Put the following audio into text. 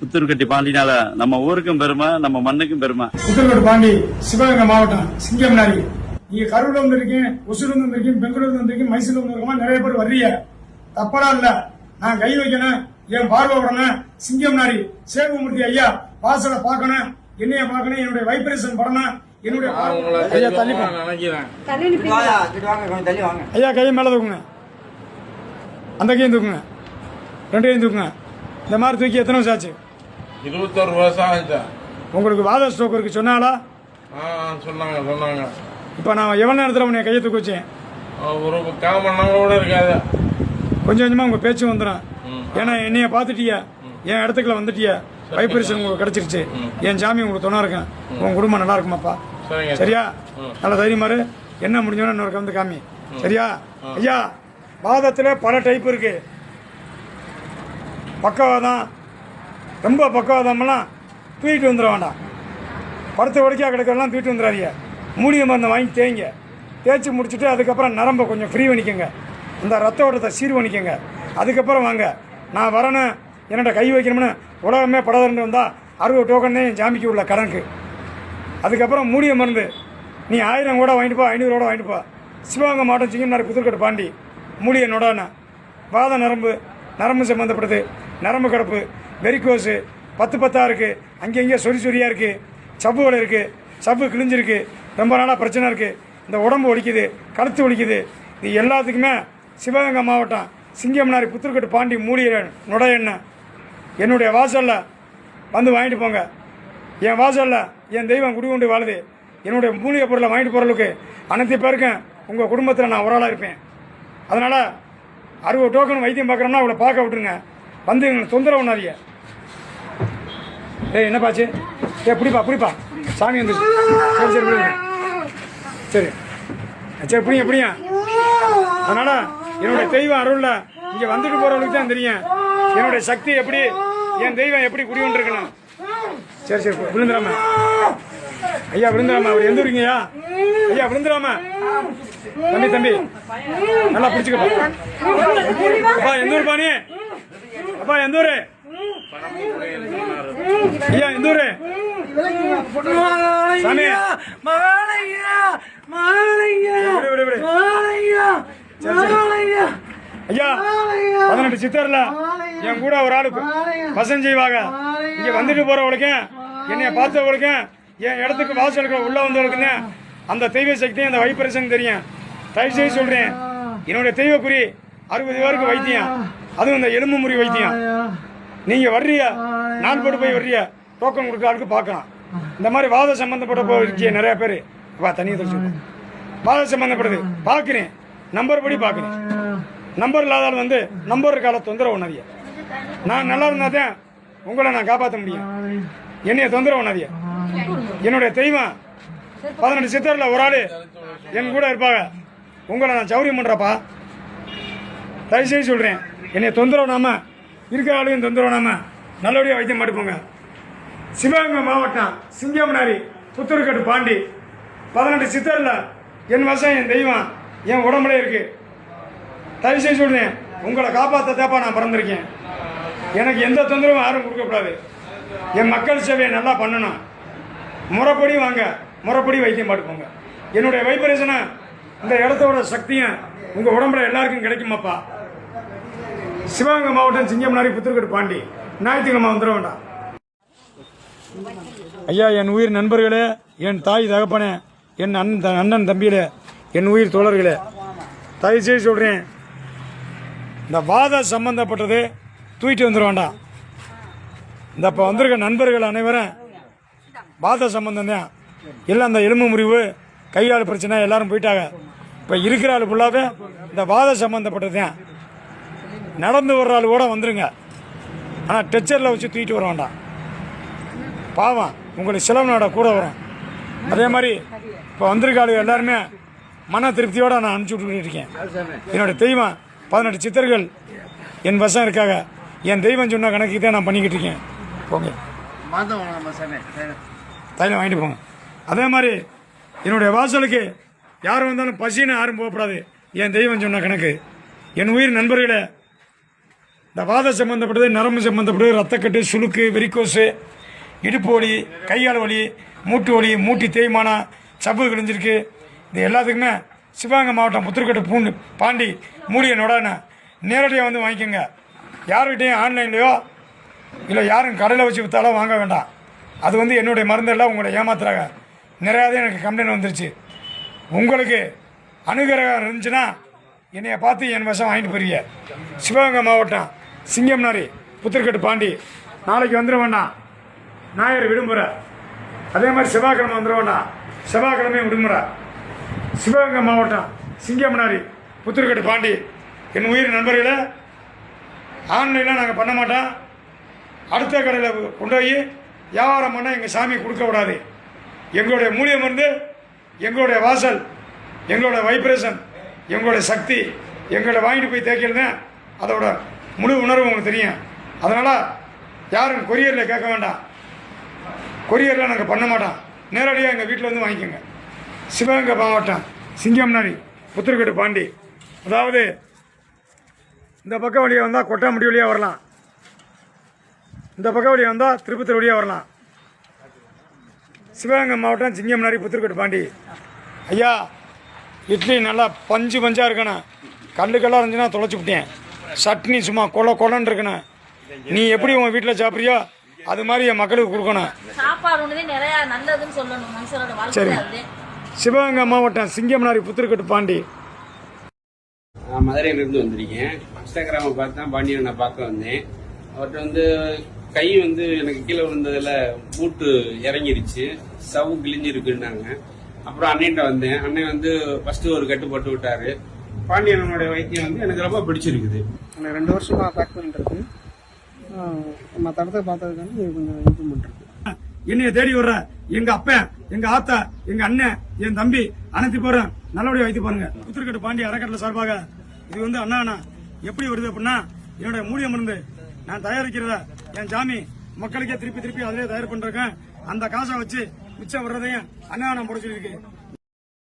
புத்தூர்கட்டி பாண்டினால நம்ம ஊருக்கும் பெருமை நம்ம மண்ணுக்கும் பெருமை. புத்தூர்கோடு பாண்டி சிவகங்கை மாவட்டம் சிங்கம்னாரி. நீங்க கரூர்ல வந்திருக்கீங்க ஒசூர்ல வந்திருக்கீங்க பெங்களூர்ல வந்திருக்கீங்க மைசூர்ல வந்திருக்கோமா நிறைய பேர் வர்றீங்க. தப்படா இல்ல. நான் கை வைக்கணும் என் பார்வை விடணும் சிங்கம்னாரி சேவமூர்த்தி ஐயா வாசலை பார்க்கணும் என்னைய பார்க்கணும் என்னுடைய வைப்ரேஷன் படணும் என்னுடைய ஐயா தள்ளி போ. வாங்க, இங்கிட்டு வாங்க கொஞ்சம் தள்ளி வாங்க. ஐயா கையை மேல தூக்குங்க. அந்த கையும் தூக்குங்க. ரெண்டு கையும் தூக்குங்க. இந்த மாதிரி தூக்கி எத்தனை வருஷம் ஆச்சு? இருபத்தொரு வருஷம் ஆயிடுச்சா உங்களுக்கு வாத ஸ்ட்ரோக் இருக்கு சொன்னாலா ஆ சொன்னாங்க சொன்னாங்க. இப்போ நான் எவ்வளோ நேரத்தில் உன்னை கையை தூக்க வச்சேன் ஆ, ஒரு கால் மணி நேரம் கூட இருக்காது. கொஞ்சம் கொஞ்சமாக உங்கள் பேச்சு வந்துடும் ஏன்னா என்னைய பார்த்துட்டியா. என் இடத்துக்குள்ள வந்துட்டியா. வைப்ரேஷன் உங்களுக்கு கிடைச்சிருச்சு. என் சாமி உங்களுக்கு துணை இருக்கேன் உன் குடும்பம் நல்லா இருக்குமாப்பா? சரியா? நல்ல தைரியமா இரு என்ன முடிஞ்சோன்னு இன்னொரு வந்து காமி. சரியா? ஐயா வாதத்தில் பல டைப் இருக்கு. பக்கவாதம். ரொம்ப பக்கவாதம்லாம் தூக்கிட்டு வந்துட வேண்டாம். படுத்த வடிக்கா கிடக்கிறதெல்லாம் தூக்கிட்டு வந்துடாதீங்க. மூலிகை மருந்தை வாங்கி தேய்ங்க. தேய்ச்சி முடிச்சுட்டு அதுக்கப்புறம் நரம்பை கொஞ்சம் ஃப்ரீ பண்ணிக்கோங்க. இந்த ரத்த ஓட்டத்தை சீர் பண்ணிக்கோங்க அதுக்கப்புறம் வாங்க. நான் வரணும் என்னோட கை வைக்கணும்னு உலகமே படாதுன்னு வந்தால் அறுபது டோக்கன் என் ஜாமிக்கு உள்ள கணக்கு. அதுக்கப்புறம் மூலிகை மருந்து. நீ ஆயிரம் கூட வாங்கிட்டு போ ஐநூறு கூட வாங்கிட்டு போ. சிவகங்கை மாவட்டம் சிங்கம்னார் புதுக்கட்டு பாண்டி. மூலிகை நொடான. வாத நரம்பு நரம்பு சம்மந்தப்படுது நரம்பு கிடப்பு. வெரிக்கோஸு பத்து பத்தாக இருக்குது அங்கங்கே சொறி சொறியாக இருக்குது சவ்வு வலை இருக்குது சவ்வு கிழிஞ்சிருக்கு ரொம்ப நாளாக பிரச்சனை இருக்குது இந்த உடம்பு ஒழிக்குது கழுத்து ஒழிக்குது இது எல்லாத்துக்குமே சிவகங்கை மாவட்டம் சிங்கம்னாரி புத்துக்கட்டு பாண்டி மூலிகை நுட எண்ணெய். என்னுடைய வாசலில் வந்து வாங்கிட்டு போங்க. என் வாசலில் என் தெய்வம் குடிகொண்டு வாழுது. என்னுடைய மூலிகை பொருளை வாங்கிட்டு போகிறளவுக்கு அனைத்து பேருக்கும் உங்கள் குடும்பத்தில் நான் ஒரு ஆளாக இருப்பேன். அதனால் அறுபது டோக்கன் வைத்தியம் பார்க்குறோம்னா அவளை பார்க்க விட்டுருங்க. வந்து எங்களுக்கு தொந்தரவு நிறைய ஏய் என்னப்பாச்சு ஏ பிடிப்பா பிடிப்பா. சாமி வந்து சரி சரி பிடிங்க. சரி. சரி பிடிங்க பிடிங்க. அதனால் என்னுடைய தெய்வம் அருளில் இங்கே வந்துட்டு போகிறவங்களுக்கு தான் தெரியும். என்னுடைய சக்தி எப்படி என் தெய்வம் எப்படி குடிகொண்டிருக்கணும். சரி சரி விழுந்துடாம. ஐயா விழுந்துடாம. அவர் எந்த ஊருங்கய்யா ஐயா? விழுந்துடாம. தம்பி தம்பி. நல்லா பிடிச்சுக்கப்பா. அப்பா எந்த ஊர் பாணி அப்பா எந்த ஊரு? ஐயா எந்த ஐயா பதினெட்டு சித்தர்ல என் கூட ஒரு ஆளு பசன் செய்வாங்க இங்க வந்துட்டு போறவங்களுக்கும் என்னைய பார்த்தவங்களுக்கும் என் இடத்துக்கு வாசலுக்கு உள்ள வந்தவங்களுக்குன்னு அந்த தெய்வ சக்தி அந்த வைப்ரேஷன் தெரியும். தயவு செய்து சொல்றேன். என்னுடைய தெய்வ குறி அறுபது பேருக்கு வைத்தியம். அதுவும் இந்த எலும்பு முறி வைத்தியம். நீங்க வர்றிய? நாள் போட்டு போய் வர்றிய? டோக்கன் கொடுக்குற ஆளுக்கு பார்க்கலாம். இந்த மாதிரி வாத சம்பந்தப்பட்ட போய் இருக்கிய நிறைய பேர். வா தண்ணியை தெளிச்சு வாத சம்பந்தப்படுது. பார்க்கிறேன். நம்பர் படி பார்க்கிறேன். நம்பர் இல்லாத ஆள் வந்து நம்பர் இருக்கால தொந்தரவு பண்ணாதீங்க. நான் நல்லா இருந்தா தான் உங்களை நான் காப்பாற்ற முடியும். என்னைய தொந்தரவு பண்ணாதீங்க. என்னுடைய தெய்வம் பதினெட்டு சித்தரில் ஒரு ஆள் என் கூட இருப்பாங்க. உங்களை நான் சௌரியம் பண்ணுறப்பா தயவுசெய்து சொல்கிறேன் என்னை தொந்தரவு நாம இருக்கிற ஆளுக்கும் தொந்தரவு நம்ம நல்லபடியாக வைத்தியம் மாட்டு சிவகங்கை மாவட்டம் சிங்கம்னாரி புத்தூர்கட்டு பாண்டி. பதினெட்டு சித்தரில் என் வசம் என் தெய்வம் என் உடம்புல இருக்கு. தயவு செய்து சொல்றேன் உங்களை காப்பாற்ற தேப்பா நான் பிறந்திருக்கேன். எனக்கு எந்த தொந்தரவும் யாரும் கொடுக்கக்கூடாது. என் மக்கள் சேவையை நல்லா பண்ணணும். முறைப்படி வாங்க முறைப்படி வைத்தியம் பாட்டுப்போங்க என்னுடைய வைப்ரேஷனை இந்த இடத்தோட சக்தியும் உங்கள் உடம்புல எல்லாருக்கும் கிடைக்குமாப்பா. சிவகங்கை மாவட்டம் சிங்கம்னாரி புத்தூர்கட்டு பாண்டி. ஞாயிற்றுக்கிழமை வந்துட வேண்டாம். ஐயா என் உயிர் நண்பர்களே என் தாய் தகப்பனே என் அண்ணன் அண்ணன் தம்பிகளே என் உயிர் தோழர்களே தயவு செய்து சொல்கிறேன் இந்த வாத சம்பந்தப்பட்டது தூக்கிட்டு வந்துட வேண்டாம். இந்த இப்போ வந்திருக்க நண்பர்கள் அனைவரும் வாத சம்பந்தம் தான். எல்லாம் அந்த எலும்பு முறிவு கையால் பிரச்சனை எல்லாரும் போயிட்டாங்க. இப்போ இருக்கிற ஆள் ஃபுல்லாகவே இந்த வாத சம்பந்தப்பட்டது தான். நடந்து வர்ற ஆள் கூட வந்துருங்க. ஆனால் டெச்சரில் வச்சு தூக்கிட்டு வர வேண்டாம். பாவம் உங்களுக்கு சிலவனோட கூட வரும். அதே மாதிரி இப்போ வந்திருக்காளு எல்லாருமே மன திருப்தியோடு நான் அனுப்பிச்சி விட்டுக்கிட்டு இருக்கேன். என்னோட தெய்வம் பதினெட்டு சித்தர்கள் என் வசம் இருக்காங்க என் தெய்வம் சொன்ன கணக்கு தான் நான் பண்ணிக்கிட்டு இருக்கேன். போங்க. தைலம் வாங்கிட்டு போங்க. அதே மாதிரி என்னுடைய வாசலுக்கு யார் வந்தாலும் பசின்னு யாரும் போகக்கூடாது. என் தெய்வம் சொன்ன கணக்கு. என் உயிர் நண்பர்களே இந்த வாத சம்மந்தப்பட்டது நரம்பு சம்மந்தப்பட்டது ரத்தக்கட்டு சுளுக்கு வெறிக்கோசு இடுப்பு வலி கையால் வலி மூட்டு வலி மூட்டி தேய்மானம் சப்பு கிழிஞ்சிருக்கு. இது எல்லாத்துக்குமே சிவகங்கை மாவட்டம் புத்திரக்கட்டு பூண்டு பாண்டி மூலிகை நொடான. நேரடியாக வந்து வாங்கிக்கோங்க. யார்கிட்டையும் ஆன்லைன்லையோ இல்லை யாரும் கடையில் வச்சு விற்றாலும் வாங்க வேண்டாம். அது வந்து என்னுடைய மருந்தெல்லாம் உங்களை ஏமாத்துறாங்க. நிறையாவே எனக்கு கம்ப்ளைண்ட் வந்துருச்சு. உங்களுக்கு அனுகிரகம் இருந்துச்சுன்னா என்னைய பார்த்து என் வசம் வாங்கிட்டு போறீங்க. சிவகங்கை மாவட்டம் சிங்கம்னாரி புத்திரக்கட்டு பாண்டி. நாளைக்கு வந்துட வேண்டாம் ஞாயிறு விடுமுறை. அதே மாதிரி செவ்வாய்க்கிழமை வந்துட செவ்வாய்க்கிழமையும் விடுமுறை. சிவகங்கை மாவட்டம் சிங்கம்னாரி புத்திரக்கட்டு பாண்டி. என் உயிர் நண்பர்களே ஆன்லைனில் நாங்கள் பண்ண மாட்டோம். அடுத்த கடையில் கொண்டு போய் வியாபாரம் பண்ண எங்கள் சாமி கொடுக்க விடாது எங்களுடைய மூலியம் வந்து எங்களுடைய வாசல் எங்களுடைய வைப்ரேஷன் எங்களுடைய சக்தி. எங்களை வாங்கிட்டு போய் தேய்க்கிறது அதோட முழு உணர்வு உங்களுக்கு தெரியும். அதனால் யாரும் கொரியரில் கேட்க வேண்டாம். கொரியரில் நாங்கள் பண்ண மாட்டோம். நேரடியாக எங்கள் வீட்டில் வந்து வாங்கிக்கோங்க. சிவகங்கை மாவட்டம் சிங்கம்னாரி புத்திரக்கட்டு பாண்டி. அதாவது இந்த பக்கம் வழியாக வந்தால் கொட்டாம்பட்டி வழியாக வரலாம். இந்த பக்கம் வழியாக வந்தால் திருப்பத்தூர் வழியாக வரலாம். சிவகங்கை மாவட்டம் சிங்கம்னாரி புத்திரக்கட்டு பாண்டி. ஐயா இட்லி நல்லா பஞ்சு பஞ்சாக இருக்கணும். கல்லுக்கெல்லாம் இருந்துச்சுன்னா தொலைச்சி விட்டேன். சட்னி சும்மா கொல கொலன்னு இருக்கணும் நீ எப்படி உன் வீட்டில் சாப்பிட்றியோ அது மாதிரி என் மக்களுக்கு கொடுக்கணும். சாப்பாடு ஒண்ணுதே நிறைய நல்லதுன்னு சொல்லணும் மனுஷனோட சரி. சிவகங்கை மாவட்டம் சிங்கம்னாரி புத்திரக்கட்டு பாண்டி. நான் மதுரையிலேருந்து வந்திருக்கேன். இன்ஸ்டாகிராமை பார்த்து தான் பாண்டியனை நான் பார்க்க வந்தேன். அவர்கிட்ட வந்து கை வந்து எனக்கு கீழே விழுந்ததில் மூட்டு இறங்கிருச்சு. சவு கிழிஞ்சிருக்குன்னாங்க. அப்புறம் அண்ணன்ட்ட வந்தேன். அண்ணன் வந்து ஃபர்ஸ்ட் ஒரு கட்டு போட்டு விட்டாரு. பாண்டியனோட வைத்தியம் வந்து எனக்கு ரொம்ப பிடிச்சிருக்குது. எனக்கு ரெண்டு வருஷமா பேக் பண்ணிட்டு மற்ற இடத்த பார்த்ததுக்கான இது கொஞ்சம் இம்ப்ரூவ்மெண்ட் இருக்கு என்னைய தேடி வர்ற எங்க அப்பன் எங்க ஆத்தா எங்க அண்ணன் என் தம்பி அனைத்து போறேன் நல்லபடியா வைத்து பாருங்க புத்திரக்கட்டு பாண்டி அறக்கட்டளை சார்பாக இது வந்து அண்ணா எப்படி வருது அப்படின்னா என்னுடைய மூலிகை மருந்து நான் தயாரிக்கிறத என் ஜாமி மக்களுக்கே திருப்பி திருப்பி அதிலே தயார் பண்றேன் அந்த காசை வச்சு மிச்சம் வர்றதையும் அண்ணா போட சொல்லியிருக்கு